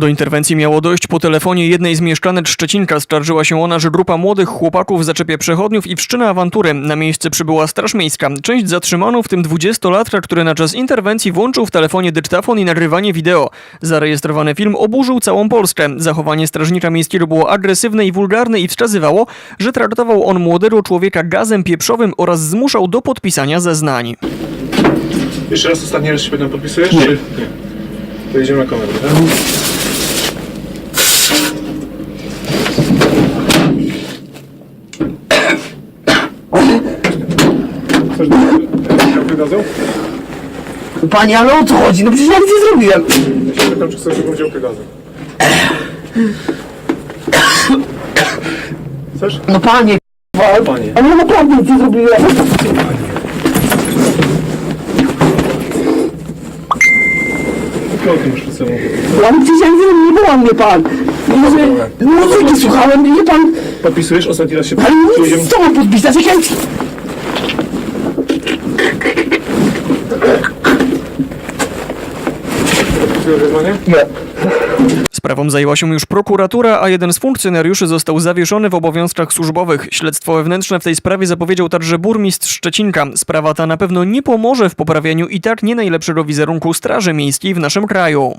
Do interwencji miało dojść po telefonie jednej z mieszkanek Szczecinka. Skarżyła się ona, że grupa młodych chłopaków zaczepia przechodniów i wszczyna awanturę. Na miejsce przybyła Straż Miejska. Część zatrzymano, w tym 20-latka, który na czas interwencji włączył w telefonie dyktafon i nagrywanie wideo. Zarejestrowany film oburzył całą Polskę. Zachowanie strażnika miejskiego było agresywne i wulgarne i wskazywało, że traktował on młodego człowieka gazem pieprzowym oraz zmuszał do podpisania zeznań. Jeszcze raz ostatni raz się będę podpisujesz? Nie. Czy nie? Pojedziemy na kamerę, tak? Chcesz działkę gazu? Panie, ale o co chodzi? No przecież ja nic nie zrobiłem. Ja się pytam, czy chcesz drugą działkę gazu. Chcesz? No panie, k***a, Panie. ale ja naprawdę nic nie zrobiłem. Okno masz przed sobą? Ja przecież ja nic nie zrobiłem, nie mnie pan. Nie, że muzyki słuchałem, nie pan... Podpisujesz? Ostatni raz się Ale nic, co mam podpisać? Jak ja... Nie. Sprawą zajęła się już prokuratura, a jeden z funkcjonariuszy został zawieszony w obowiązkach służbowych. Śledztwo wewnętrzne w tej sprawie zapowiedział także burmistrz Szczecinka. Sprawa ta na pewno nie pomoże w poprawianiu i tak nie najlepszego wizerunku Straży Miejskiej w naszym kraju.